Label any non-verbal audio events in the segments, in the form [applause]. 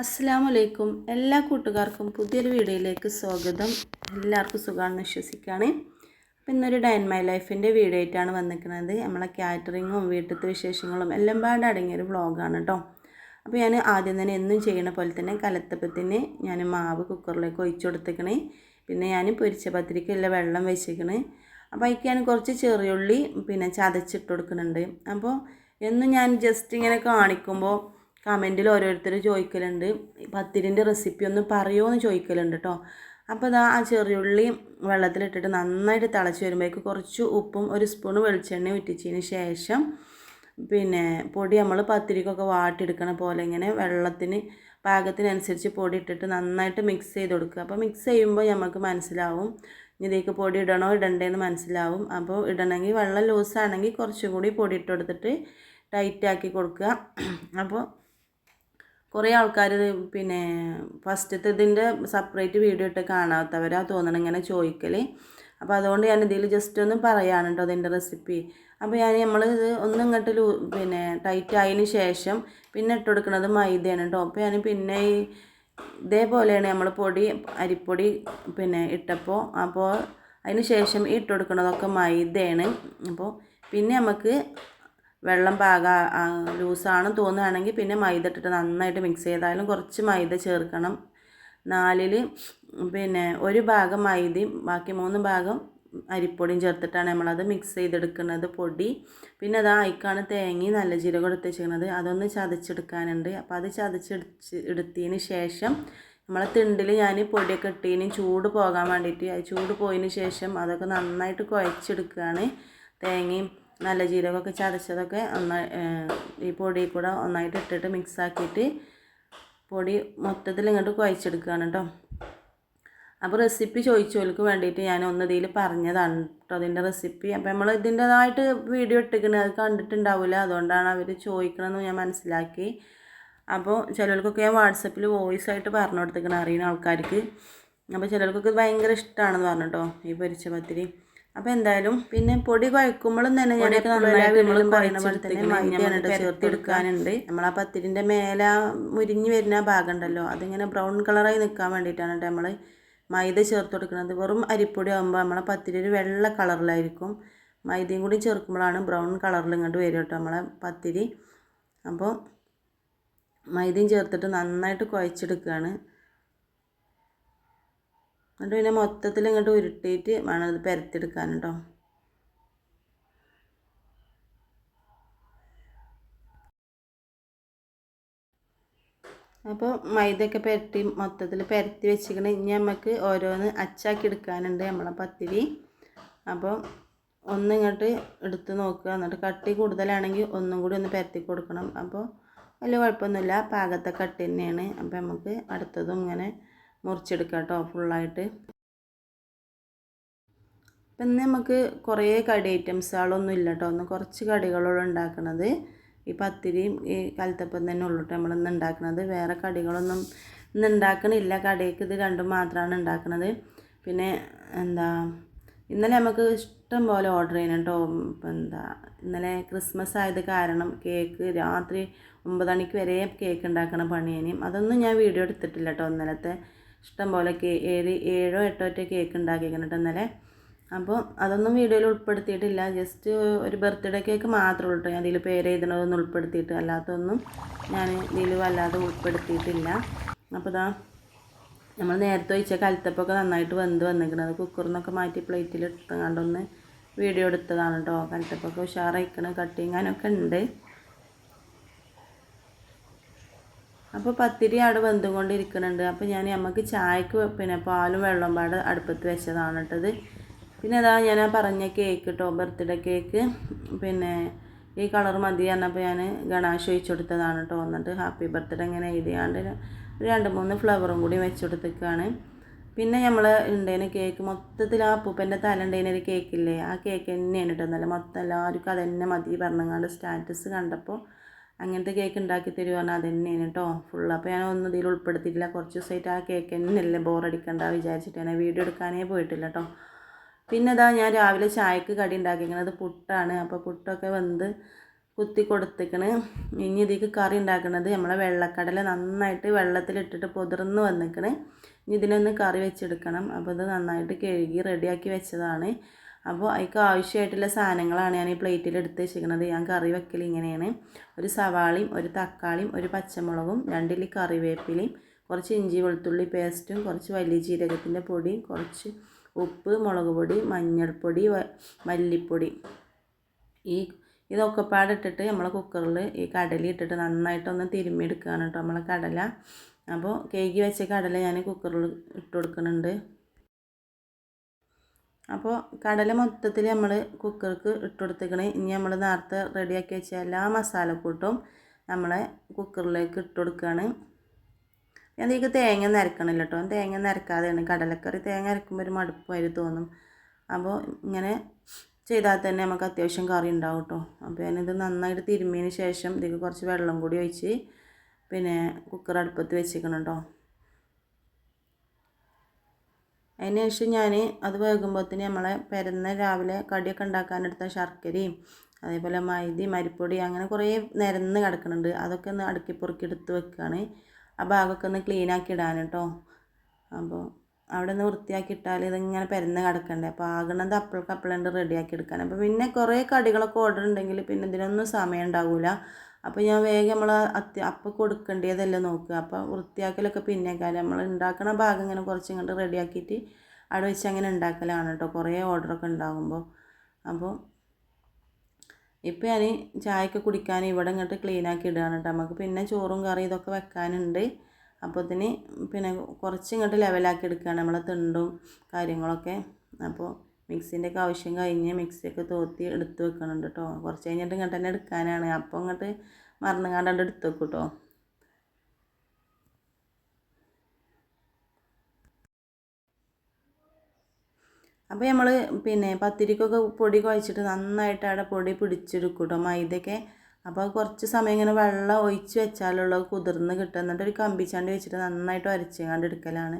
അസ്സാമലൈക്കും എല്ലാ കൂട്ടുകാർക്കും പുതിയൊരു വീഡിയോയിലേക്ക് സ്വാഗതം. എല്ലാവർക്കും സുഖമാണെന്ന് വിശ്വസിക്കുകയാണ്. അപ്പോൾ ഇന്നൊരു ഡയൻ മൈ ലൈഫിന്റെ വീഡിയോ ആയിട്ടാണ് വന്നിരിക്കുന്നത്. നമ്മളെ കാറ്ററിങ്ങും വീട്ടിലത്തെ വിശേഷങ്ങളും എല്ലാം പാടെ അടങ്ങിയൊരു വ്ളോഗാണ് കേട്ടോ. അപ്പോൾ ഞാൻ ആദ്യം തന്നെ എന്നും ചെയ്യണ പോലെ തന്നെ കലത്തപ്പത്തിന് ഞാൻ മാവ് കുക്കറിലേക്ക് ഒഴിച്ചു കൊടുത്തേക്കണേ. പിന്നെ ഞാൻ പൊരിച്ച പത്തിരിക്കുള്ള വെള്ളം വെച്ചേക്കണേ. അപ്പോൾ അതിക്ക് ഞാൻ കുറച്ച് ചെറിയുള്ളി പിന്നെ ചതച്ചിട്ട് കൊടുക്കുന്നുണ്ട്. അപ്പോൾ എന്നും ഞാൻ ജസ്റ്റ് ഇങ്ങനെ കാണിക്കുമ്പോൾ കമന്റിൽ ഓരോരുത്തർ ചോദിക്കലുണ്ട്. പത്തിരിന്റെ റെസിപ്പി ഒന്ന് പറയുമോ എന്ന് ചോദിക്കലുണ്ട് കേട്ടോ അപ്പോൾ ഇതാ ആ ചെറിയുള്ളി വെള്ളത്തിലിട്ടിട്ട് നന്നായിട്ട് തിളച്ച് വരുമ്പോഴേക്ക് കുറച്ച് ഉപ്പും ഒരു സ്പൂൺ വെളിച്ചെണ്ണ ഉറ്റിച്ചതിന് ശേഷം പിന്നെ പൊടി നമ്മൾ പത്തിരിക്കൊക്കെ വാട്ടിയെടുക്കണ പോലെ ഇങ്ങനെ വെള്ളത്തിന് പാകത്തിനനുസരിച്ച് പൊടി ഇട്ടിട്ട് നന്നായിട്ട് മിക്സ് ചെയ്ത് കൊടുക്കുക. അപ്പോൾ മിക്സ് ചെയ്യുമ്പോൾ നമുക്ക് മനസ്സിലാവും ഇതിലേക്ക് പൊടി ഇടണോ ഇടണ്ടേന്ന് മനസ്സിലാവും. അപ്പോൾ ഇടണമെങ്കിൽ വെള്ളം ലൂസാണെങ്കിൽ കുറച്ചും കൂടി പൊടി ഇട്ട് കൊടുത്തിട്ട് ടൈറ്റാക്കി കൊടുക്കുക. അപ്പോൾ കുറേ ആൾക്കാർ പിന്നെ ഫസ്റ്റത്തെ ഇതിന്റെ സെപ്പറേറ്റ് വീഡിയോ ഇട്ട് കാണാത്തവരാ തോന്നണം ഇങ്ങനെ ചോദിക്കൽ അപ്പോൾ അതുകൊണ്ട് ഞാൻ ഇതിൽ ജസ്റ്റ് ഒന്ന് പറയാണ് കേട്ടോ അതിന്റെ റെസിപ്പി അപ്പോൾ ഞാൻ നമ്മൾ ഇത് ഒന്നും ഇങ്ങോട്ട് ലൂ പിന്നെ ടൈറ്റ് ആയതിന് ശേഷം പിന്നെ ഇട്ട് കൊടുക്കുന്നത് മൈദയാണ് കേട്ടോ അപ്പോൾ ഞാൻ പിന്നെ ഈ ഇതേപോലെയാണ് നമ്മൾ പൊടി അരിപ്പൊടി പിന്നെ ഇട്ടപ്പോൾ അപ്പോൾ അതിന് ശേഷം ഇട്ട് കൊടുക്കുന്നതൊക്കെ മൈദയാണ്. അപ്പോൾ പിന്നെ നമുക്ക് വെള്ളം പാക ലൂസാണെന്ന് തോന്നുകയാണെങ്കിൽ പിന്നെ മൈദ ഇട്ടിട്ട് നന്നായിട്ട് മിക്സ് ചെയ്താലും കുറച്ച് മൈദ ചേർക്കണം. നാലിൽ പിന്നെ ഒരു ഭാഗം മൈദയും ബാക്കി മൂന്ന് ഭാഗം അരിപ്പൊടിയും ചേർത്തിട്ടാണ് നമ്മളത് മിക്സ് ചെയ്തെടുക്കുന്നത് പൊടി. പിന്നെ അത് അയക്കാണ് തേങ്ങി നല്ല ജീരകം എടുത്ത് വെച്ചിരിക്കുന്നത്. അതൊന്ന് ചതച്ചെടുക്കാനുണ്ട്. അപ്പോൾ അത് ചതച്ചെടുച്ച് എടുത്തതിന് ശേഷം നമ്മളെ തിണ്ടിൽ ഞാൻ പൊടിയൊക്കെ ഇട്ടതിന് ചൂട് പോകാൻ വേണ്ടിയിട്ട് ചൂട് പോയതിന് ശേഷം അതൊക്കെ നന്നായിട്ട് കുഴച്ചെടുക്കുകയാണ്. തേങ്ങയും നല്ല ജീരകമൊക്കെ ചതച്ചതൊക്കെ ഒന്നായി ഈ പൊടി കൂടെ ഒന്നായിട്ട് ഇട്ടിട്ട് മിക്സാക്കിയിട്ട് പൊടി മൊത്തത്തിൽ ഇങ്ങോട്ട് കുഴച്ചെടുക്കുകയാണ് കേട്ടോ. അപ്പോൾ റെസിപ്പി ചോദിച്ചവർക്ക് വേണ്ടിയിട്ട് ഞാൻ ഒന്ന് പറഞ്ഞതാണ് കേട്ടോ. അതിന്റെ റെസിപ്പി അപ്പോൾ നമ്മൾ ഇതിന്റെതായിട്ട് വീഡിയോ ഇട്ടിരിക്കുന്നത് അത് കണ്ടിട്ടുണ്ടാവില്ല അതുകൊണ്ടാണ് അവർ ചോദിക്കണമെന്ന് ഞാൻ മനസ്സിലാക്കി. അപ്പോൾ ചിലർക്കൊക്കെ ഞാൻ വാട്സപ്പിൽ വോയിസ് ആയിട്ട് പറഞ്ഞു കൊടുത്തിരിക്കണം അറിയുന്ന ആൾക്കാർക്ക്. അപ്പോൾ ചിലർക്കൊക്കെ ഭയങ്കര ഇഷ്ടമാണെന്ന് പറഞ്ഞു കേട്ടോ ഈ പൊരിച്ച പത്തിരി അപ്പോൾ എന്തായാലും പിന്നെ പൊടി കുഴക്കുമ്പോഴും തന്നെ ഞാൻ നന്നായിട്ട് പറയുന്ന പോലെ തന്നെ മൈദയാണ് ചേർത്തെടുക്കാനുണ്ട് നമ്മൾ ആ പത്തിരിന്റെ മേലെ മുരിഞ്ഞ് വരുന്ന ഭാഗം ഉണ്ടല്ലോ അതിങ്ങനെ ബ്രൗൺ കളറായി നിൽക്കാൻ വേണ്ടിയിട്ടാണ് കേട്ടോ നമ്മൾ മൈദ ചേർത്ത് കൊടുക്കുന്നത്. വെറും അരിപ്പൊടി ആകുമ്പോൾ നമ്മളെ പത്തിരി ഒരു വെള്ള കളറിലായിരിക്കും. മൈദയും കൂടി ചേർക്കുമ്പോഴാണ് ബ്രൗൺ കളറിൽ ഇങ്ങോട്ട് വരും കേട്ടോ നമ്മളെ പത്തിരി. അപ്പോൾ മൈദയും ചേർത്തിട്ട് നന്നായിട്ട് കുഴച്ചെടുക്കുകയാണ്. എന്നിട്ട് പിന്നെ മൊത്തത്തിൽ ഇങ്ങോട്ട് ഉരുട്ടിയിട്ട് വേണം ഇത് പരത്തിയെടുക്കാൻ കേട്ടോ അപ്പോൾ മൈദയൊക്കെ പരട്ടി മൊത്തത്തിൽ പരത്തി വെച്ചിരിക്കണം ഇനി നമുക്ക് ഓരോന്ന് അച്ചാക്കി എടുക്കാനുണ്ട് നമ്മളെ പത്തിരി. അപ്പോൾ ഒന്ന് ഇങ്ങോട്ട് എടുത്ത് നോക്കുക. എന്നിട്ട് കട്ടി കൂടുതലാണെങ്കിൽ ഒന്നും കൂടി ഒന്ന് പരത്തി കൊടുക്കണം. അപ്പോൾ വലിയ കുഴപ്പമൊന്നുമില്ല. പാകത്തെ കട്ടി തന്നെയാണ്. അപ്പോൾ നമുക്ക് അടുത്തതും ഇങ്ങനെ മുറിച്ചെടുക്കാം കേട്ടോ ഫുള്ളായിട്ട്. അപ്പം ഇന്ന് നമുക്ക് കുറേ കടി ഐറ്റംസുകളൊന്നും ഇല്ല കേട്ടോ. ഒന്ന് കുറച്ച് കടികളോട് ഉണ്ടാക്കുന്നത് ഈ പത്തിരിയും ഈ കലത്തപ്പം തന്നെ ഉള്ളൂ കേട്ടോ നമ്മളിന്ന് ഉണ്ടാക്കുന്നത് വേറെ കടികളൊന്നും ഇന്ന് ഉണ്ടാക്കണില്ല. കടിക്ക് ഇത് രണ്ടും മാത്രമാണ് ഉണ്ടാക്കുന്നത് പിന്നെ എന്താ ഇന്നലെ നമുക്ക് ഇഷ്ടം പോലെ ഓർഡർ ചെയ്യണം കേട്ടോ. എന്താ ഇന്നലെ ക്രിസ്മസ് ആയത് കാരണം കേക്ക് രാത്രി ഒമ്പത് മണിക്ക് വരെ കേക്ക് ഉണ്ടാക്കണ പണിയേനും. അതൊന്നും ഞാൻ വീഡിയോ എടുത്തിട്ടില്ല കേട്ടോ ഇന്നലത്തെ. ഇഷ്ടം പോലെ കേ ഏഴ് ഏഴോ എട്ടോ ഒറ്റ കേക്ക് ഉണ്ടാക്കിയിരിക്കണം കേട്ടോ ഇന്നലെ. അപ്പോൾ അതൊന്നും വീഡിയോയിൽ ഉൾപ്പെടുത്തിയിട്ടില്ല. ജസ്റ്റ് ഒരു ബർത്ത്ഡേ കേക്ക് മാത്രമേ ഉള്ളൂ ഞാൻ ഇതിൽ പേര് എഴുതണതൊന്നും ഉൾപ്പെടുത്തിയിട്ട് അല്ലാത്തൊന്നും ഞാൻ ഇതിൽ വല്ലാതെ ഉൾപ്പെടുത്തിയിട്ടില്ല. അപ്പോൾ ഇതാ നമ്മൾ നേരത്തെ ഒഴിച്ച കലത്തപ്പൊക്കെ നന്നായിട്ട് വെന്ത് വന്നിരിക്കുന്നത് കുക്കറിൽ നിന്നൊക്കെ മാറ്റി പ്ലേറ്റിൽ എടുത്തുകൊണ്ടൊന്ന് വീഡിയോ എടുത്തതാണ് കേട്ടോ കലത്തപ്പൊക്കെ ഉഷാറായിക്കണ്. കട്ടിങ്ങാനൊക്കെ ഉണ്ട്. അപ്പോൾ പത്തിരി അവിടെ വെന്തും കൊണ്ടിരിക്കുന്നുണ്ട് അപ്പോൾ ഞാൻ നമുക്ക് ചായക്ക് പിന്നെ പാലും വെള്ളം പാട് അടുപ്പത്ത് വെച്ചതാണ് കേട്ടത് പിന്നെ അതാ ഞാൻ പറഞ്ഞ കേക്ക് കേട്ടോ ബർത്ത്ഡേ കേക്ക് പിന്നെ ഈ കളർ മതി പറഞ്ഞപ്പോൾ ഞാൻ ഗണാശ് ഒഴിച്ചു കൊടുത്തതാണ് കേട്ടോ എന്നിട്ട് ഹാപ്പി ബർത്ത്ഡേ ഇങ്ങനെ എഴുതിയാണ്ട് രണ്ട് മൂന്ന് ഫ്ലവറും കൂടി വെച്ചു കൊടുത്തേക്കാണ്. പിന്നെ നമ്മൾ ഉണ്ടേന് കേക്ക് മൊത്തത്തിൽ ആ അപ്പൂപ്പന്റെ തല ഉണ്ടേന് ഒരു കേക്കില്ലേ ആ കേക്ക് തന്നെയാണ് കേട്ടോ എന്നാലും മൊത്തം എല്ലാവർക്കും അത് തന്നെ മതി പറഞ്ഞങ്ങാണ്ട് സ്റ്റാറ്റസ് കണ്ടപ്പോൾ അങ്ങനത്തെ കേക്ക് ഉണ്ടാക്കി തരുവാണ് അത് തന്നെയാണ് കേട്ടോ ഫുൾ അപ്പോൾ ഞാൻ ഒന്നും ഇതിൽ ഉൾപ്പെടുത്തിയില്ല കുറച്ച് ദിവസമായിട്ട് ആ കേക്ക് തന്നെയല്ലേ ബോറടിക്കണ്ട വിചാരിച്ചിട്ട് ഞാൻ വീഡിയോ എടുക്കാനേ പോയിട്ടില്ല കേട്ടോ പിന്നെ ഇതാ ഞാൻ രാവിലെ ചായക്ക് കടി ഉണ്ടാക്കിയിരിക്കുന്നത് പുട്ടാണ്. അപ്പോൾ പുട്ടൊക്കെ വെന്ത് കുത്തി കൊടുത്തിക്കണ്. ഇനി ഇതിക്ക് കറി ഉണ്ടാക്കുന്നത് നമ്മളെ വെള്ളക്കടല നന്നായിട്ട് വെള്ളത്തിലിട്ടിട്ട് പൊതിർന്ന് വന്നിക്കണ്. ഇനി ഇതിനൊന്ന് കറി വെച്ചെടുക്കണം. അപ്പോൾ ഇത് നന്നായിട്ട് കഴുകി റെഡിയാക്കി വെച്ചതാണ്. അപ്പോൾ അതിക്ക് ആവശ്യമായിട്ടുള്ള സാധനങ്ങളാണ് ഞാൻ ഈ പ്ലേറ്റിൽ എടുത്ത് വെച്ചിരിക്കുന്നത് ഞാൻ കറി വെക്കൽ ഇങ്ങനെയാണ്. ഒരു സവാളയും ഒരു തക്കാളിയും ഒരു പച്ചമുളകും രണ്ടിലി കറിവേപ്പിലയും കുറച്ച് ഇഞ്ചി വെളുത്തുള്ളി പേസ്റ്റും കുറച്ച് വലിയ ജീരകത്തിന്റെ പൊടിയും കുറച്ച് ഉപ്പ് മുളക് പൊടി മഞ്ഞൾപ്പൊടി മല്ലിപ്പൊടി. ഈ ഇതൊക്കെ പാടിട്ടിട്ട് നമ്മൾ കുക്കറിൽ ഈ കടല ഇട്ടിട്ട് നന്നായിട്ടൊന്ന് തിരുമ്മിയെടുക്കുകയാണ് കേട്ടോ നമ്മളെ കടല. അപ്പോൾ കേക്ക് വെച്ച കടല ഞാൻ കുക്കറിൽ ഇട്ട് കൊടുക്കുന്നുണ്ട്. അപ്പോൾ കടല മൊത്തത്തിൽ നമ്മൾ കുക്കർക്ക് ഇട്ട് കൊടുത്തേക്കണേ ഇനി നമ്മൾ നേരത്തെ റെഡിയാക്കി വെച്ച എല്ലാ മസാലക്കൂട്ടും നമ്മളെ കുക്കറിലേക്ക് ഇട്ട് കൊടുക്കുകയാണ് ഞാൻ ഇതിലേക്ക് തേങ്ങ നരക്കണില്ല കേട്ടോ തേങ്ങ നരക്കാതെയാണ്. കടലക്കറി തേങ്ങ അരക്കുമ്പോൾ ഒരു മടുപ്പായിട്ട് തോന്നും. അപ്പോൾ ഇങ്ങനെ ചെയ്താൽ തന്നെ നമുക്ക് അത്യാവശ്യം കറി ഉണ്ടാവും കേട്ടോ അപ്പോൾ ഞാനിത് നന്നായിട്ട് തിരുമ്മിയതിന് ശേഷം ഇതിലേക്ക് കുറച്ച് വെള്ളം കൂടി ഒഴിച്ച് പിന്നെ കുക്കർ അടുപ്പത്ത് വെച്ചേക്കണം കേട്ടോ അതിന് ശേഷം ഞാൻ അത് വേകുമ്പോഴത്തേന് നമ്മളെ പെരുന്ന രാവിലെ കടിയൊക്കെ ഉണ്ടാക്കാനെടുത്ത ശർക്കരയും അതേപോലെ മൈദയും മരിപ്പൊടി അങ്ങനെ കുറേ നിരന്ന് കിടക്കുന്നുണ്ട് അതൊക്കെ ഒന്ന് അടുക്കി പൊറുക്കി എടുത്ത് വെക്കുകയാണ് ആ ഭാഗമൊക്കെ ഒന്ന് ക്ലീനാക്കി ഇടാൻ കേട്ടോ. അപ്പോൾ അവിടെ നിന്ന് വൃത്തിയാക്കി ഇട്ടാൽ ഇതിങ്ങനെ പെരുന്ന കിടക്കണ്ടേ. അപ്പോൾ ആകണത് അപ്പോൾക്ക് അപ്പോഴുണ്ട് റെഡിയാക്കി എടുക്കാൻ. അപ്പോൾ പിന്നെ കുറേ കടികളൊക്കെ ഓർഡർ ഉണ്ടെങ്കിൽ പിന്നെ ഇതിനൊന്നും സമയം ഉണ്ടാവില്ല അപ്പോൾ ഞാൻ വേഗം നമ്മൾ അത്യ അപ്പം കൊടുക്കേണ്ടതല്ലേ നോക്കുക. അപ്പോൾ വൃത്തിയാക്കലൊക്കെ പിന്നെ കാലം. നമ്മൾ ഉണ്ടാക്കണ ഭാഗം ഇങ്ങനെ കുറച്ച് ഇങ്ങോട്ട് റെഡിയാക്കിയിട്ട് അവിടെ വെച്ച് അങ്ങനെ ഉണ്ടാക്കലാണ് കേട്ടോ കുറേ ഓർഡറൊക്കെ ഉണ്ടാകുമ്പോൾ അപ്പോൾ ഇപ്പോൾ ഞാൻ ചായയൊക്കെ കുടിക്കാൻ ഇവിടെ ഇങ്ങോട്ട് ക്ലീനാക്കി ഇടുകയാണ് കേട്ടോ നമുക്ക് പിന്നെ ചോറും കറി ഇതൊക്കെ വെക്കാനുണ്ട്. അപ്പോൾ ഇതിന് പിന്നെ കുറച്ച് ഇങ്ങോട്ട് ലെവലാക്കി എടുക്കുകയാണ് നമ്മളെ തിണ്ടും കാര്യങ്ങളൊക്കെ. അപ്പോൾ മിക്സിന്റെ ഒക്കെ ആവശ്യം കഴിഞ്ഞ് മിക്സിയൊക്കെ തോത്തി എടുത്ത് വെക്കുന്നുണ്ട് കേട്ടോ കുറച്ച് കഴിഞ്ഞിട്ട് ഇങ്ങോട്ട് തന്നെ എടുക്കാനാണ്. അപ്പോൾ ഇങ്ങോട്ട് മറന്നുകാണ്ട് എടുത്ത് വെക്കും കേട്ടോ അപ്പോൾ നമ്മൾ പിന്നെ പത്തിരിക്കൊക്കെ പൊടി കുഴച്ചിട്ട് നന്നായിട്ട് അവിടെ പൊടി പിടിച്ചെടുക്കും കേട്ടോ മൈദയൊക്കെ അപ്പോൾ കുറച്ച് സമയം ഇങ്ങനെ വെള്ളം ഒഴിച്ച് വെച്ചാലുള്ളത് കുതിർന്ന് കിട്ടുക. എന്നിട്ട് ഒരു കമ്പിച്ചാണ്ട് വെച്ചിട്ട് നന്നായിട്ട് ഉരച്ചുകൊണ്ട് എടുക്കലാണ്.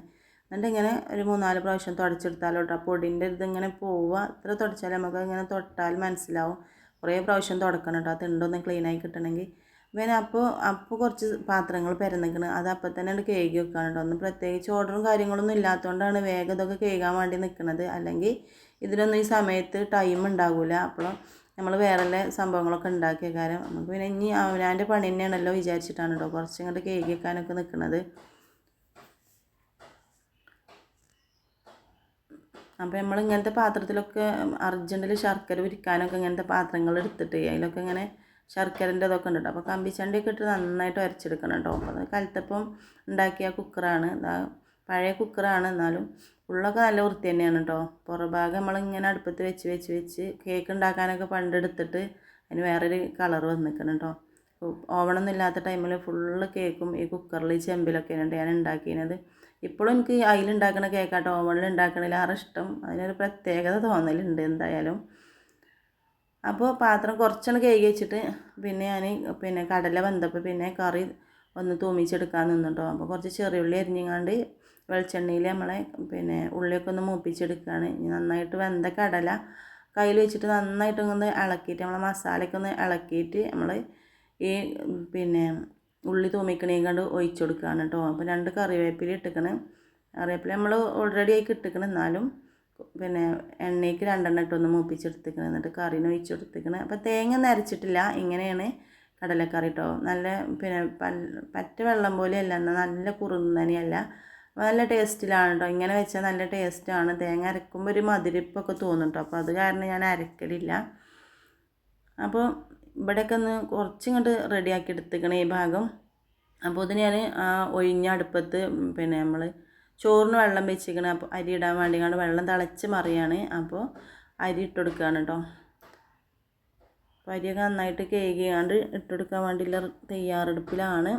എന്നിട്ട് ഇങ്ങനെ ഒരു മൂന്നാൽ പ്രാവശ്യം തുടച്ചെടുത്താലോ കേട്ടോ പൊടിന്റെ ഇത് ഇങ്ങനെ പോവുക. ഇത്ര തുടച്ചാൽ നമുക്ക് ഇങ്ങനെ തൊട്ടാൽ മനസ്സിലാവും. കുറേ പ്രാവശ്യം തുടക്കണം കേട്ടോ തിണ്ടൊന്ന് ക്ലീനായി കിട്ടണമെങ്കിൽ. പിന്നെ അപ്പോൾ അപ്പോൾ കുറച്ച് പാത്രങ്ങൾ പരന്നിക്കണ്. അത് അപ്പം തന്നെ കേകി വെക്കാൻ കേട്ടോ ഒന്ന് പ്രത്യേകിച്ച് ഓർഡറും കാര്യങ്ങളൊന്നും ഇല്ലാത്തതുകൊണ്ടാണ് വേഗം ഇതൊക്കെ കേൾക്കാൻ വേണ്ടി നിൽക്കുന്നത് അല്ലെങ്കിൽ ഇതിനൊന്നും ഈ സമയത്ത് ടൈം ഉണ്ടാകില്ല അപ്പോൾ നമ്മൾ വേറെ സംഭവങ്ങളൊക്കെ ഉണ്ടാക്കിയ കാര്യം നമുക്ക് പിന്നെ ഇനി അവനാന്റെ പണി തന്നെയാണല്ലോ വിചാരിച്ചിട്ടാണ് കേട്ടോ കുറച്ചും കൂടെ കേക്ക് വെക്കാനൊക്കെ നിൽക്കുന്നത് അപ്പോൾ നമ്മൾ ഇങ്ങനത്തെ പാത്രത്തിലൊക്കെ അർജന്റിൽ ശർക്കര ഉരിക്കാനൊക്കെ ഇങ്ങനത്തെ പാത്രങ്ങൾ എടുത്തിട്ട് അതിലൊക്കെ ഇങ്ങനെ ശർക്കരന്റെ ഇതൊക്കെ ഉണ്ട് കേട്ടോ അപ്പോൾ കമ്പിച്ചണ്ടിയൊക്കെ ഇട്ട് നന്നായിട്ട് അരച്ചെടുക്കണം കേട്ടോ അപ്പോൾ അത് കലത്തപ്പം ഉണ്ടാക്കിയ കുക്കറാണ് പഴയ കുക്കറാണ് എന്നാലും ഉള്ളൊക്കെ നല്ല വൃത്തി തന്നെയാണ് കേട്ടോ പുറഭാഗം നമ്മളിങ്ങനെ അടുപ്പത്ത് വെച്ച് വെച്ച് വെച്ച് കേക്ക് ഉണ്ടാക്കാനൊക്കെ പണ്ടെടുത്തിട്ട് അതിന് വേറൊരു കളർ വന്നിക്കണം കേട്ടോ ഓവണൊന്നും ഇല്ലാത്ത ടൈമിൽ ഫുള്ള് കേക്കും ഈ കുക്കറിൽ ചെമ്പിലൊക്കെയാണ് ഞാൻ ഉണ്ടാക്കിയത്. ഇപ്പോഴും എനിക്ക് അതിലുണ്ടാക്കുന്ന കേക്കാട്ടോ ഓവണിൽ ഉണ്ടാക്കണതിലേറെ ഇഷ്ടം. അതിനൊരു പ്രത്യേകത തോന്നലുണ്ട് എന്തായാലും. അപ്പോൾ പാത്രം കുറച്ചൊന്ന് കഴുകി വെച്ചിട്ട് പിന്നെ ഞാൻ പിന്നെ കടല വന്നപ്പോൾ പിന്നെ കറി ഒന്ന് തൂമിച്ചെടുക്കാൻ നിന്നിട്ടോ അപ്പോൾ കുറച്ച് ചെറിയുള്ളി അരിഞ്ഞങ്ങാണ്ട് വെളിച്ചെണ്ണയിൽ നമ്മളെ പിന്നെ ഉള്ളിയൊക്കെ ഒന്ന് മൂപ്പിച്ചെടുക്കുകയാണ് നന്നായിട്ട് വെന്ത കടല കയ്യിൽ വെച്ചിട്ട് നന്നായിട്ട് ഒന്ന് ഇളക്കിയിട്ട് നമ്മളെ മസാലയൊക്കെ ഒന്ന് ഇളക്കിയിട്ട് നമ്മൾ ഈ പിന്നെ ഉള്ളി തൂമിക്കണേയും കണ്ട് ഒഴിച്ചു കൊടുക്കുകയാണ് കേട്ടോ അപ്പോൾ രണ്ട് കറിവേപ്പില ഇട്ടിക്കണ്. കറിവേപ്പില നമ്മൾ ഓൾറെഡി ആയി ഇട്ടിക്കണം എന്നാലും പിന്നെ എണ്ണയ്ക്ക് രണ്ടെണ്ണം ഇട്ടൊന്ന് മൂപ്പിച്ചെടുത്തിക്കണം. എന്നിട്ട് കറിന് ഒഴിച്ചെടുത്തിക്കണം. അപ്പോൾ തേങ്ങ നരച്ചിട്ടില്ല. ഇങ്ങനെയാണ് കടലക്കറി കേട്ടോ നല്ല പിന്നെ പറ്റ വെള്ളം പോലെയല്ല. എന്നാൽ നല്ല കുറുന്നനെയല്ല. നല്ല ടേസ്റ്റിലാണ് കേട്ടോ ഇങ്ങനെ വെച്ചാൽ നല്ല ടേസ്റ്റാണ്. തേങ്ങ അരക്കുമ്പോൾ ഒരു മധുരിപ്പൊക്കെ തോന്നും കേട്ടോ അപ്പോൾ അത് കാരണം ഞാൻ അരക്കലില്ല. അപ്പോൾ ഇവിടെയൊക്കെ ഒന്ന് കുറച്ചിങ്ങോട്ട് റെഡിയാക്കി എടുത്തിക്കണം ഈ ഭാഗം. അപ്പോൾ ഇത് ഞാൻ ആ ഒഴിഞ്ഞ അടുപ്പത്ത് പിന്നെ നമ്മൾ ചോറിന് വെള്ളം വെച്ചിരിക്കണം. അപ്പോൾ അരി ഇടാൻ വേണ്ടി കണ്ട് വെള്ളം തിളച്ച് മറിയാണ്. അപ്പോൾ അരി ഇട്ട് കൊടുക്കുകയാണ് കേട്ടോ അപ്പോൾ അരിയൊക്കെ നന്നായിട്ട് കേകിയാണ്ട് ഇട്ടെടുക്കാൻ വേണ്ടിയുള്ള തയ്യാറെടുപ്പിലാണ്.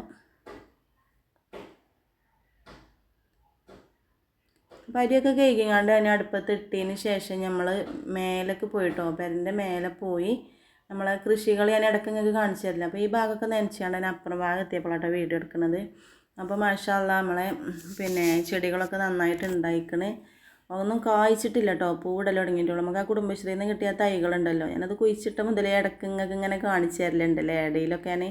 അപ്പോൾ കഴുകിങ്ങാണ്ട് അതിനെ അടുപ്പത്ത് ഇട്ടതിന് ശേഷം നമ്മൾ മേലേക്ക് പോയിട്ടോ പെരന്റെ മേലെ പോയി നമ്മളെ കൃഷികൾ ഞാൻ ഇടയ്ക്ക് നിങ്ങൾക്ക് കാണിച്ചു തരില്ല. അപ്പോൾ ഈ ഭാഗമൊക്കെ നനച്ചാണ്ട് അതിന് അപ്പുറം ഭാഗം എത്തിയപ്പോഴാട്ടോ വീഡിയോ എടുക്കുന്നത്. അപ്പോൾ മാഷാല്ല നമ്മളെ പിന്നെ ചെടികളൊക്കെ നന്നായിട്ട് ഉണ്ടായിക്കണ്. ഒന്നും കായ്ച്ചിട്ടില്ല കേട്ടോ പൂവിടൽ തുടങ്ങിയിട്ടുള്ളൂ. നമുക്ക് ആ കുടുംബശ്രീയിൽ നിന്ന് കിട്ടിയ തൈകളുണ്ടല്ലോ. ഞാനത് കുഴിച്ചിട്ട മുതലേ ഇടയ്ക്ക് നിങ്ങൾക്ക് ഇങ്ങനെ കാണിച്ചു തരലുണ്ടല്ലേ ഇടയിലൊക്കെ ഞാൻ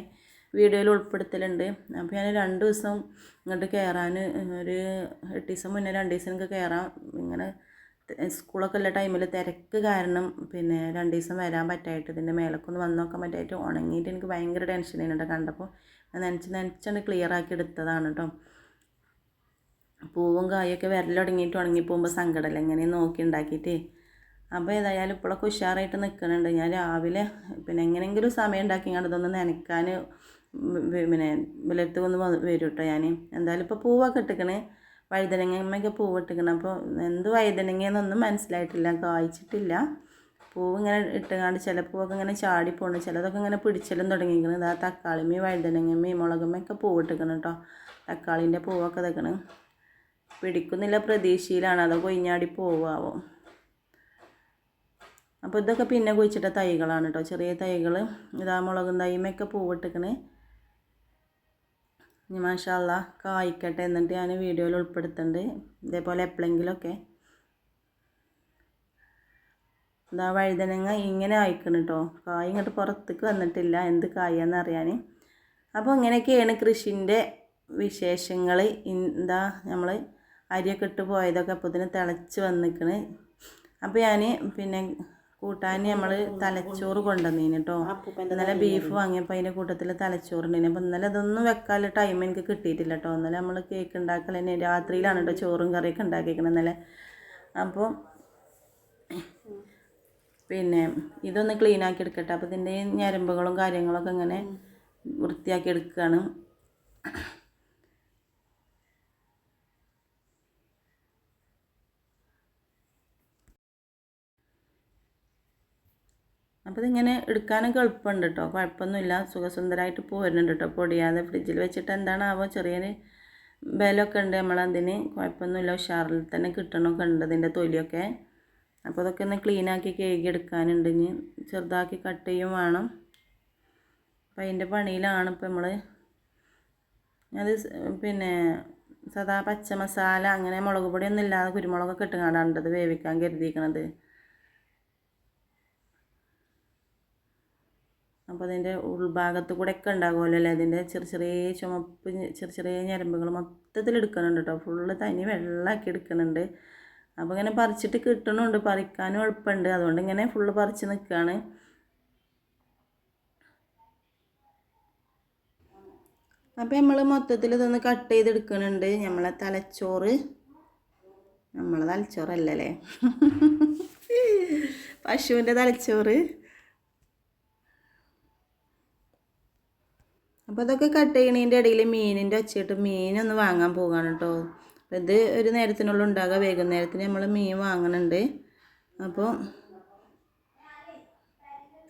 വീഡിയോയിൽ ഉൾപ്പെടുത്തലുണ്ട്. അപ്പോൾ ഞാൻ രണ്ട് ദിവസം ഇങ്ങോട്ട് കയറാൻ ഒരു എട്ട് ദിവസം മുന്നേ രണ്ട് ദിവസം എനിക്ക് കയറാം ഇങ്ങനെ സ്കൂളൊക്കെ ഉള്ള ടൈമിൽ തിരക്ക് കാരണം പിന്നെ രണ്ട് ദിവസം വരാൻ പറ്റായിട്ട് ഇതിന്റെ മേലൊക്കെ ഒന്ന് വന്ന് നോക്കാൻ പറ്റായിട്ട് ഉണങ്ങിയിട്ട് എനിക്ക് ഭയങ്കര ടെൻഷനാണ് കേട്ടോ കണ്ടപ്പോൾ ഞാൻ നനച്ച് നനച്ചാണ് ക്ലിയർ ആക്കി എടുത്തതാണ് കേട്ടോ പൂവും കായൊക്കെ വിരലൊടങ്ങിയിട്ട് ഉണങ്ങി പോകുമ്പോൾ സങ്കടമല്ല എങ്ങനെ നോക്കി ഉണ്ടാക്കിയിട്ട്. അപ്പോൾ ഏതായാലും ഇപ്പോഴൊക്കെ ഉഷാറായിട്ട് നിൽക്കുന്നുണ്ട് ഞാൻ രാവിലെ പിന്നെ എങ്ങനെയെങ്കിലും സമയം ഉണ്ടാക്കി കണ്ടതൊന്ന് നനയ്ക്കാൻ പിന്നെ വിലത്ത് ഒന്ന് വരും കേട്ടോ ഞാൻ എന്തായാലും ഇപ്പോൾ പൂവൊക്കെ ഇട്ടിക്കണേ. വഴുതനങ്ങമ്മയൊക്കെ പൂവ് ഇട്ടിക്കണം. അപ്പോൾ എന്ത് വഴുതനങ്ങയെന്നൊന്നും മനസ്സിലായിട്ടില്ല. കായ്ച്ചിട്ടില്ല. പൂവ് ഇങ്ങനെ ഇട്ടുകാണ്ട് ചില പൂവൊക്കെ ഇങ്ങനെ ചാടി പോകണം ചിലതൊക്കെ ഇങ്ങനെ പിടിച്ചലും തുടങ്ങിയിരിക്കണം ആ തക്കാളിമയും വഴുതനങ്ങമ്മയും മുളകുമ്മയൊക്കെ പൂവ് ഇട്ടിക്കണം കേട്ടോ തക്കാളീന്റെ പൂവൊക്കെ ഇതൊക്കെയാണ് പിടിക്കുന്നില്ല പ്രതീക്ഷയിലാണ്. അത് കൊയിഞ്ഞാടി പോവാവോ. അപ്പോൾ ഇതൊക്കെ പിന്നെ കുഴിച്ചിട്ട തൈകളാണ് കേട്ടോ ചെറിയ തൈകൾ ഇതാ മുളകും തൈമയൊക്കെ പൂവിട്ടിക്കണേ ഇനി മാഷാല്ല കായ്ക്കട്ടെ എന്നിട്ട് ഞാൻ വീഡിയോയിൽ ഉൾപ്പെടുത്തുന്നുണ്ട് ഇതേപോലെ എപ്പോഴെങ്കിലുമൊക്കെ ഇതാ വഴുതനങ്ങ ഇങ്ങനെ ആയിക്കണം കേട്ടോ കായ് ഇങ്ങോട്ട് പുറത്തേക്ക് വന്നിട്ടില്ല. എന്ത് കായെന്ന് അറിയാൻ അപ്പോൾ ഇങ്ങനെയൊക്കെയാണ് കൃഷിന്റെ വിശേഷങ്ങൾ എന്താ നമ്മൾ അരിയൊക്കെ ഇട്ട് പോയതൊക്കെ അപ്പോൾ ഇതിന് തിളച്ച് വന്നിക്കണ്. അപ്പോൾ ഞാൻ പിന്നെ കൂട്ടാൻ നമ്മൾ തലച്ചോറ് കൊണ്ടുവന്നീന് കേട്ടോ ഇന്നലെ ബീഫ് വാങ്ങിയപ്പോൾ അതിന്റെ കൂട്ടത്തിൽ തലച്ചോറുണ്ടീന് അപ്പോൾ ഇന്നലെ അതൊന്നും വെക്കാനുള്ള ടൈം എനിക്ക് കിട്ടിയിട്ടില്ല കേട്ടോ ഇന്നലെ നമ്മൾ കേക്ക് ഉണ്ടാക്കൽ തന്നെ രാത്രിയിലാണ് കേട്ടോ ചോറും കറിയൊക്കെ ഉണ്ടാക്കിയിരിക്കണം ഇന്നലെ. അപ്പോൾ പിന്നെ ഇതൊന്ന് ക്ലീൻ ആക്കി എടുക്കട്ടെ. അപ്പോൾ ഇതിന്റെ ഞരമ്പുകളും കാര്യങ്ങളൊക്കെ ഇങ്ങനെ വൃത്തിയാക്കി എടുക്കുകയാണ് അപ്പോൾ ഇതിങ്ങനെ എടുക്കാനൊക്കെ എളുപ്പമുണ്ട് കേട്ടോ കുഴപ്പമൊന്നുമില്ല. സുഖസുന്ദരമായിട്ട് പോരുന്നുണ്ട് കേട്ടോ പൊടിയാതെ ഫ്രിഡ്ജിൽ വെച്ചിട്ട് എന്താണാവോ ചെറിയൊരു ബലമൊക്കെ ഉണ്ട് നമ്മളതിന്. കുഴപ്പമൊന്നുമില്ല. ഉഷാറിൽ തന്നെ കിട്ടണമൊക്കെ ഉണ്ട് ഇതിന്റെ തൊലിയൊക്കെ. അപ്പോൾ അതൊക്കെ ഒന്ന് ക്ലീനാക്കി കേക്ക് എടുക്കാനുണ്ട് ഇനി. ചെറുതാക്കി കട്ട് ചെയ്യും വേണം. അപ്പോൾ അതിന്റെ പണിയിലാണ് ഇപ്പോൾ നമ്മൾ അത് പിന്നെ സദാ പച്ച മസാല അങ്ങനെ മുളക് പൊടിയൊന്നും ഇല്ലാതെ കുരുമുളകൊക്കെ ഇട്ടുകൊണ്ടാണ് അത് വേവിക്കാൻ കരുതിയിരിക്കണത്. അപ്പോൾ അതിന്റെ ഉൾഭാഗത്ത് കൂടെ ഒക്കെ ഉണ്ടാകുമല്ലോ അല്ലേ? അതിന്റെ ചെറിയ ചെറിയ ചുമപ്പ് ചെറിയ ചെറിയ ഞരമ്പുകൾ മൊത്തത്തിൽ എടുക്കുന്നുണ്ട് കേട്ടോ ഫുള്ള് തനി വെള്ളമാക്കി എടുക്കുന്നുണ്ട്. അപ്പോൾ ഇങ്ങനെ പറിച്ചിട്ട് കിട്ടണുണ്ട്. പറിക്കാനും എളുപ്പമുണ്ട്. അതുകൊണ്ട് ഇങ്ങനെ ഫുള്ള് പറിച്ച് നിൽക്കുകയാണ് അപ്പോൾ നമ്മൾ മൊത്തത്തിൽ ഇതൊന്ന് കട്ട് ചെയ്തെടുക്കുന്നുണ്ട്. നമ്മളെ തലച്ചോറ്. നമ്മളെ തലച്ചോറല്ലല്ലേ [laughs] പശുവിന്റെ തലച്ചോറ്. അപ്പോൾ അതൊക്കെ കട്ട് ചെയ്യണതിന്റെ ഇടയിൽ മീനിന്റെ ഒച്ചയിട്ട് മീനൊന്ന് വാങ്ങാൻ പോകാണ് കേട്ടോ ഇത് ഒരു നേരത്തിനുള്ളിൽ ഉണ്ടാകുക വൈകുന്നേരത്തിന് നമ്മൾ മീൻ വാങ്ങണുണ്ട്. അപ്പോൾ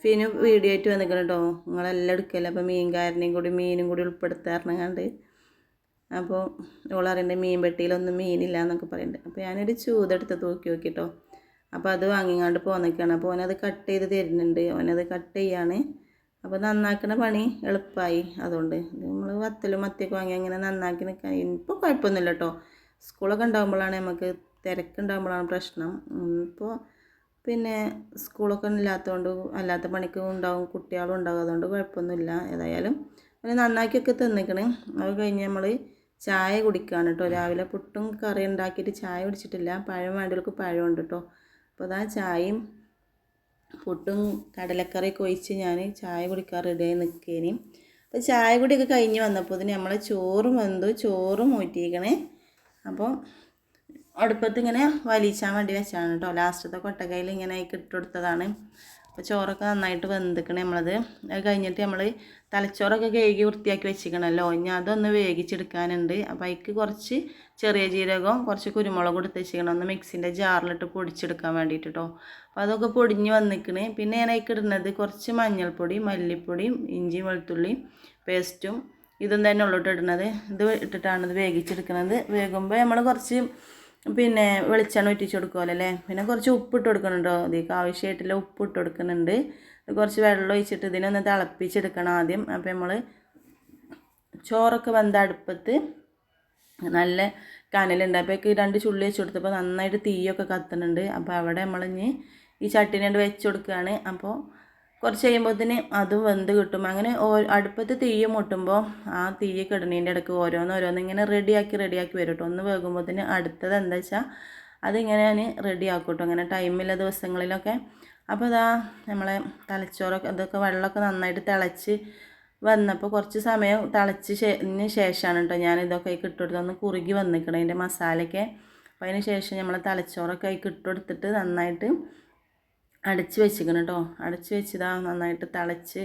ഫിനു വീഡിയോ ആയിട്ട് വന്നിക്കണം കേട്ടോ നിങ്ങളെല്ലാം എടുക്കല്ലേ? അപ്പോൾ മീൻകാരനെയും കൂടി മീനും കൂടി ഉൾപ്പെടുത്താറുണ്ട് അപ്പോൾ ഓളറിന്റെ മീൻ പെട്ടിയിലൊന്നും മീനില്ല എന്നൊക്കെ പറയുന്നുണ്ട് അപ്പോൾ ഞാനൊരു ചൂതെടുത്ത് തൂക്കി നോക്കിട്ടോ അപ്പോൾ അത് വാങ്ങിങ്ങാണ്ട് പോന്നൊക്കെയാണ് അപ്പോൾ ഓനത് കട്ട് ചെയ്ത് തരുന്നുണ്ട്. ഓനത് കട്ട് ചെയ്യാണ്. അപ്പോൾ നന്നാക്കുന്ന പണി എളുപ്പമായി അതുകൊണ്ട് നമ്മൾ വത്തലും മത്തിയൊക്കെ വാങ്ങി അങ്ങനെ നന്നാക്കി നിൽക്കാൻ ഇപ്പോൾ കുഴപ്പമൊന്നുമില്ല കേട്ടോ സ്കൂളൊക്കെ ഉണ്ടാകുമ്പോഴാണ് നമുക്ക് തിരക്കുണ്ടാകുമ്പോഴാണ് പ്രശ്നം. ഇപ്പോൾ പിന്നെ സ്കൂളൊക്കെ ഇല്ലാത്തതുകൊണ്ട് അല്ലാത്ത പണിക്ക് ഉണ്ടാവും കുട്ടികളും ഉണ്ടാകും അതുകൊണ്ട് കുഴപ്പമൊന്നുമില്ല. ഏതായാലും അങ്ങനെ നന്നാക്കിയൊക്കെ തിന്നിക്കണ്. അത് കഴിഞ്ഞ് നമ്മൾ ചായ കുടിക്കുകയാണ് കേട്ടോ രാവിലെ പുട്ടും കറി ഉണ്ടാക്കിയിട്ട് ചായ കുടിച്ചിട്ടില്ല. പഴം വേണ്ടവർക്ക് പഴം ഉണ്ട് കേട്ടോ അപ്പോൾ അതാ ചായയും പുട്ടും കടലക്കറിയൊക്കെ ഒഴിച്ച് ഞാൻ ചായ കുടിക്കാൻ റെഡിയായി നിൽക്കേനി അപ്പോൾ ചായ കുടിയൊക്കെ കഴിഞ്ഞ് വന്നപ്പോൾ നമ്മളെ ചോറും വന്നു ചോറും ഊറ്റിയിരിക്കണേ അപ്പോൾ അടുപ്പത്ത് ഇങ്ങനെ വലിച്ചാൻ വേണ്ടി വെച്ചാണ് കേട്ടോ ലാസ്റ്റത്തെ കൊട്ടക്കയിൽ ഇങ്ങനെ ഇട്ടുകൊടുത്തതാണ് അപ്പോൾ ചോറൊക്കെ നന്നായിട്ട് വെന്തിക്കണേ നമ്മളത്. അത് കഴിഞ്ഞിട്ട് നമ്മൾ തലച്ചോറൊക്കെ കഴുകി വൃത്തിയാക്കി വെച്ചിരിക്കണമല്ലോ ഇനി അതൊന്ന് വേഗിച്ചെടുക്കാനുണ്ട് അപ്പോൾ അതിക്ക് കുറച്ച് ചെറിയ ജീരകം കുറച്ച് കുരുമുളകും എടുത്ത് വെച്ചിരിക്കണം. ഒന്ന് മിക്സിന്റെ ജാറിലിട്ട് പൊടിച്ചെടുക്കാൻ വേണ്ടിയിട്ട് കേട്ടോ അപ്പോൾ അതൊക്കെ പൊടിഞ്ഞ് വന്നിക്കണേ. പിന്നെ ഞാൻ അതിക്ക് ഇടുന്നത് കുറച്ച് മഞ്ഞൾപ്പൊടി മല്ലിപ്പൊടിയും ഇഞ്ചിയും വെളുത്തുള്ളിയും പേസ്റ്റും ഇതും തന്നെ ഉള്ളോട്ട് ഇടുന്നത്. ഇത് ഇട്ടിട്ടാണ് ഇത് വേവിച്ചെടുക്കുന്നത് വേകുമ്പോൾ നമ്മൾ കുറച്ച് പിന്നെ വെളിച്ചെണ്ണ ഒറ്റിച്ച് കൊടുക്കുമല്ലോ അല്ലേ? പിന്നെ കുറച്ച് ഉപ്പ് ഇട്ട് കൊടുക്കണുണ്ടോ ഇതിലേക്ക് ആവശ്യമായിട്ടുള്ള ഉപ്പ് ഇട്ട് കൊടുക്കുന്നുണ്ട്. കുറച്ച് വെള്ളം ഒഴിച്ചിട്ട് ഇതിനൊന്ന് തിളപ്പിച്ചെടുക്കണം ആദ്യം. അപ്പോൾ നമ്മൾ ചോറൊക്കെ വെന്ത അടുപ്പത്ത് നല്ല കനലുണ്ട്. അപ്പോൾ രണ്ട് ചുള്ളി വെച്ച് കൊടുത്തപ്പോൾ നന്നായിട്ട് തീയൊക്കെ കത്തുന്നുണ്ട്. അപ്പോൾ അവിടെ നമ്മളിഞ്ഞ് ഈ ചട്ടിനോട് വെച്ച് കൊടുക്കുകയാണ് അപ്പോൾ കുറച്ച് കഴിയുമ്പോഴത്തേന് അതും വെന്ത് കിട്ടും. അങ്ങനെ അടുപ്പത്ത് തീയ് മുട്ടുമ്പോൾ ആ തീയ് കിടണീന്റെ ഇടയ്ക്ക് ഓരോന്നോരോന്ന് ഓരോന്ന് ഇങ്ങനെ റെഡിയാക്കി റെഡിയാക്കി വരും കേട്ടോ ഒന്ന് വേകുമ്പോഴത്തേന് അടുത്തത് എന്താ വെച്ചാൽ അതിങ്ങനെ ഞാൻ റെഡിയാക്കും കേട്ടോ അങ്ങനെ ടൈമില്ല ദിവസങ്ങളിലൊക്കെ. അപ്പോൾ ഇതാ നമ്മളെ തലച്ചോറൊക്കെ അതൊക്കെ വെള്ളമൊക്കെ നന്നായിട്ട് തിളച്ച് വന്നപ്പോൾ കുറച്ച് സമയം തിളച്ച് ശേഷമാണ് കേട്ടോ ഞാൻ ഇതൊക്കെ അതിൽ ഇട്ടുകൊടുത്ത് ഒന്ന് കുറുകി വന്നിക്കണം അതിന്റെ മസാലയൊക്കെ. അപ്പോൾ അതിന് ശേഷം നമ്മളെ തലച്ചോറൊക്കെ അതിൽ ഇട്ടുകൊടുത്തിട്ട് നന്നായിട്ട് അടച്ച് വെച്ചിക്കണം കേട്ടോ അടച്ച് വെച്ചതാ നന്നായിട്ട് തിളച്ച്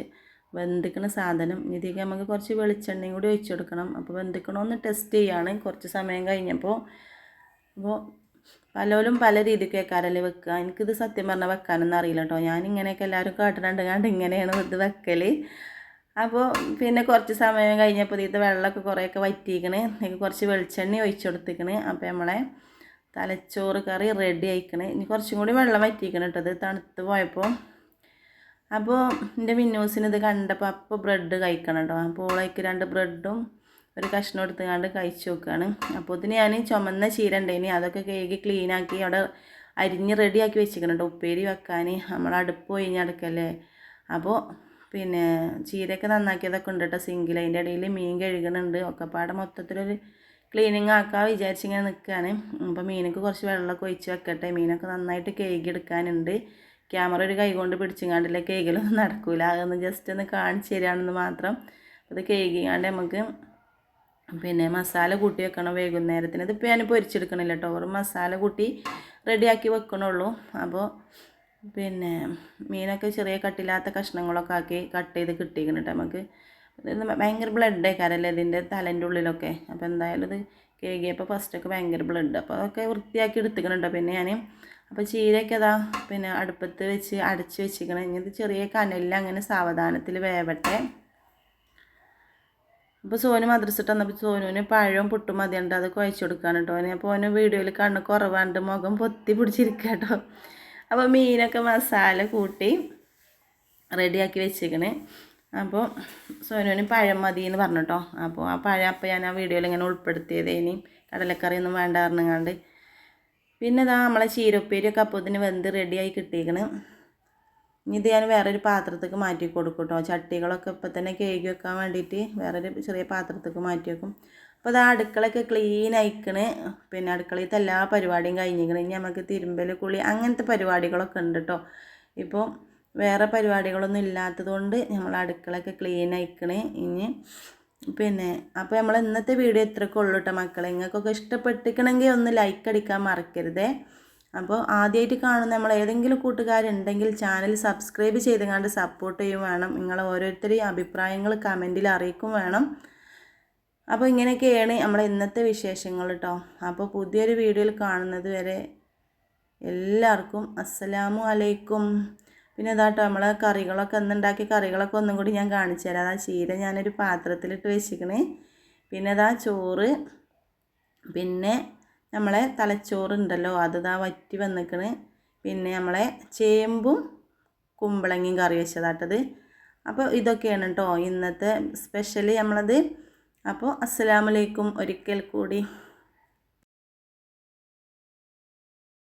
വെന്തിക്കണ സാധനം. ഇതിലേക്ക് നമുക്ക് കുറച്ച് വെളിച്ചെണ്ണയും കൂടി ഒഴിച്ചു കൊടുക്കണം. അപ്പോൾ വെന്തിക്കണമെന്ന് ടെസ്റ്റ് ചെയ്യാണ്. കുറച്ച് സമയം കഴിഞ്ഞപ്പോൾ അപ്പോൾ പലരും പല രീതിക്ക് വെക്കാറല്ലേ വെക്കുക എനിക്കിത് സത്യം പറഞ്ഞാൽ വെക്കാനൊന്നും അറിയില്ല കേട്ടോ ഞാൻ ഇങ്ങനെയൊക്കെ എല്ലാവരും കാട്ടിട്ടുണ്ട് കണ്ട് ഇങ്ങനെയാണ് ഇത് വെക്കൽ അപ്പോൾ പിന്നെ കുറച്ച് സമയം കഴിഞ്ഞപ്പോൾ ഇത് വെള്ളമൊക്കെ കുറേയൊക്കെ വറ്റിക്കണ്. എനിക്ക് കുറച്ച് വെളിച്ചെണ്ണ ഒഴിച്ചു കൊടുത്തിക്കണേ. അപ്പോൾ നമ്മളെ തലച്ചോറ് കറി റെഡി ആയിക്കണേ. ഇനി കുറച്ചും കൂടി വെള്ളം വറ്റിക്കണം കേട്ടോ ഇത് തണുത്ത് പോയപ്പോൾ അപ്പോൾ എന്റെ മിന്നൂസിന് ഇത് കണ്ടപ്പോൾ അപ്പോൾ ബ്രെഡ് കഴിക്കണം കേട്ടോ അപ്പോൾ ഓളേക്ക് രണ്ട് ബ്രെഡും ഒരു കഷ്ണം എടുത്തുകൊണ്ട് കഴിച്ചു നോക്കുകയാണ് അപ്പോൾ ഇതിന് ഞാൻ ചുമന്ന ചീര ഉണ്ടായിനി അതൊക്കെ കേക്ക് ക്ലീനാക്കി അവിടെ അരിഞ്ഞ് റെഡിയാക്കി വെച്ചിരിക്കണം കേട്ടോ ഉപ്പേരി വെക്കാൻ നമ്മൾ അടുപ്പ് ഒഴിഞ്ഞടക്കല്ലേ അപ്പോൾ പിന്നെ ചീരയൊക്കെ നന്നാക്കിയതൊക്കെ ഉണ്ട് കേട്ടോ സിങ്കിൽ അതിന്റെ ഇടയിൽ മീൻ കഴുകണുണ്ട്. ഒക്കെപ്പാടെ മൊത്തത്തിലൊരു ക്ലീനിങ് ആക്കാൻ വിചാരിച്ചിങ്ങനെ നിൽക്കുകയാണ് അപ്പോൾ മീനൊക്കെ കുറച്ച് വെള്ളമൊക്കെ ഒഴിച്ച് വെക്കട്ടെ. മീനൊക്കെ നന്നായിട്ട് കേക്ക് എടുക്കാനുണ്ട്. ക്യാമറ ഒരു കൈ കൊണ്ട് പിടിച്ചിങ്ങാണ്ടില്ല കേക്കിലൊന്നും നടക്കില്ല അതൊന്ന് ജസ്റ്റ് ഒന്ന് കാണിച്ചു തരികയാണെന്ന് മാത്രം. അത് കേക്കിങ്ങാണ്ട് നമുക്ക് പിന്നെ മസാല കൂട്ടി വെക്കണം വൈകുന്നേരത്തിന്. ഇതിപ്പോൾ ഞാൻ പൊരിച്ചെടുക്കണില്ല കേട്ടോ ഒരു മസാല കൂട്ടി റെഡിയാക്കി വെക്കണുള്ളൂ. അപ്പോൾ പിന്നെ മീനൊക്കെ ചെറിയ കട്ടില്ലാത്ത കഷ്ണങ്ങളൊക്കെ ആക്കി കട്ട് ചെയ്ത് കിട്ടിയിരിക്കണം കേട്ടോ നമുക്ക് ഭയങ്കര ബ്ലഡ് ആയിക്കാരല്ലേ ഇതിന്റെ തലേന്റെ ഉള്ളിലൊക്കെ. അപ്പോൾ എന്തായാലും ഇത് കേകിയപ്പോൾ ഫസ്റ്റൊക്കെ ഭയങ്കര ബ്ലഡ് അപ്പോൾ അതൊക്കെ വൃത്തിയാക്കി എടുത്തിക്കണുണ്ടോ. പിന്നെ ഞാൻ അപ്പോൾ ചീരയൊക്കെ അതാ പിന്നെ അടുപ്പത്ത് വെച്ച് അടച്ച് വെച്ചിരിക്കണം. ഇനി ഇത് ചെറിയ കനലിൽ അങ്ങനെ സാവധാനത്തിൽ വേവട്ടെ. അപ്പോൾ സോനു മദ്രസിട്ട് വന്നപ്പോൾ സോനുവിന് പഴവും പുട്ടും മതിയുണ്ട് അത് കുഴച്ച് കൊടുക്കാൻ കേട്ടോ അപ്പോൾ ഓന് വീഡിയോയിൽ കണ്ണ് കുറവാണ്ട് മുഖം പൊത്തി പിടിച്ചിരിക്കുക കേട്ടോ അപ്പോൾ മീനൊക്കെ മസാല കൂട്ടി റെഡിയാക്കി വെച്ചിരിക്കണേ. അപ്പോൾ സോനുവിന് പഴം മതി എന്ന് പറഞ്ഞു കേട്ടോ അപ്പോൾ ആ പഴം അപ്പോൾ ഞാൻ ആ വീഡിയോയിൽ ഇങ്ങനെ ഉൾപ്പെടുത്തിയത് ഇനി കടലക്കറിയൊന്നും വേണ്ട പറഞ്ഞങ്ങാണ്ട്. പിന്നെ ഇതാ നമ്മളെ ചീരപ്പേരിയൊക്കെ അപ്പോൾ ഇതിന് വെന്ത് റെഡിയായി കിട്ടിയേക്കണ്. ഇനി ഇത് ഞാൻ വേറൊരു പാത്രത്തേക്ക് മാറ്റി കൊടുക്കും കേട്ടോ ചട്ടികളൊക്കെ ഇപ്പം തന്നെ കേക്ക് വെക്കാൻ വേണ്ടിയിട്ട് വേറൊരു ചെറിയ പാത്രത്തേക്ക് മാറ്റി വെക്കും. അപ്പോൾ അത് അടുക്കളയൊക്കെ ക്ലീൻ ആയിക്കണ്. പിന്നെ അടുക്കളയിലത്തെ എല്ലാ പരിപാടിയും കഴിഞ്ഞിരിക്കണം ഇനി നമുക്ക് തിരുമ്പൽ കുളി അങ്ങനത്തെ പരിപാടികളൊക്കെ ഉണ്ട് കേട്ടോ ഇപ്പോൾ വേറെ പരിപാടികളൊന്നും ഇല്ലാത്തതുകൊണ്ട് നമ്മൾ അടുക്കളയൊക്കെ ക്ലീൻ ആയിക്കണേ. ഇനി പിന്നെ അപ്പോൾ നമ്മൾ ഇന്നത്തെ വീഡിയോ ഇത്രയൊക്കെ ഉള്ളൂ കേട്ടോ മക്കളെ. നിങ്ങൾക്കൊക്കെ ഇഷ്ടപ്പെട്ടിക്കണമെങ്കിൽ ഒന്ന് ലൈക്ക് അടിക്കാൻ മറക്കരുതേ. അപ്പോൾ ആദ്യമായിട്ട് കാണുന്ന നമ്മൾ ഏതെങ്കിലും കൂട്ടുകാരുണ്ടെങ്കിൽ ചാനൽ സബ്സ്ക്രൈബ് ചെയ്തുകൊണ്ട് സപ്പോർട്ട് ചെയ്യും വേണം. നിങ്ങൾ ഓരോരുത്തരെയും അഭിപ്രായങ്ങൾ കമന്റിൽ അറിയിക്കും വേണം. അപ്പോൾ ഇങ്ങനെയൊക്കെയാണ് നമ്മളെ ഇന്നത്തെ വിശേഷങ്ങൾ കേട്ടോ അപ്പോൾ പുതിയൊരു വീഡിയോയിൽ കാണുന്നത് വരെ എല്ലാവർക്കും അസ്സലാമു അലൈക്കും. പിന്നെ ഇതാട്ടോ നമ്മളെ കറികളൊക്കെ ഒന്നുണ്ടാക്കി കറികളൊക്കെ ഒന്നും കൂടി ഞാൻ കാണിച്ചു തരാം. അതാ ചീര ഞാനൊരു പാത്രത്തിലിട്ട് വെച്ചിക്കണേ. പിന്നെ അതാ ചോറ് പിന്നെ നമ്മളെ തലച്ചോറുണ്ടല്ലോ അത് ഇതാ വറ്റി വന്നിക്കണ്. പിന്നെ നമ്മളെ ചേമ്പും കുമ്പളങ്ങയും കറി വെച്ചതാട്ടത് അപ്പോൾ ഇതൊക്കെയാണ് കേട്ടോ ഇന്നത്തെ സ്പെഷ്യൽ നമ്മളത്. അപ്പോൾ അസ്സലാമലൈക്കും ഒരിക്കൽ കൂടി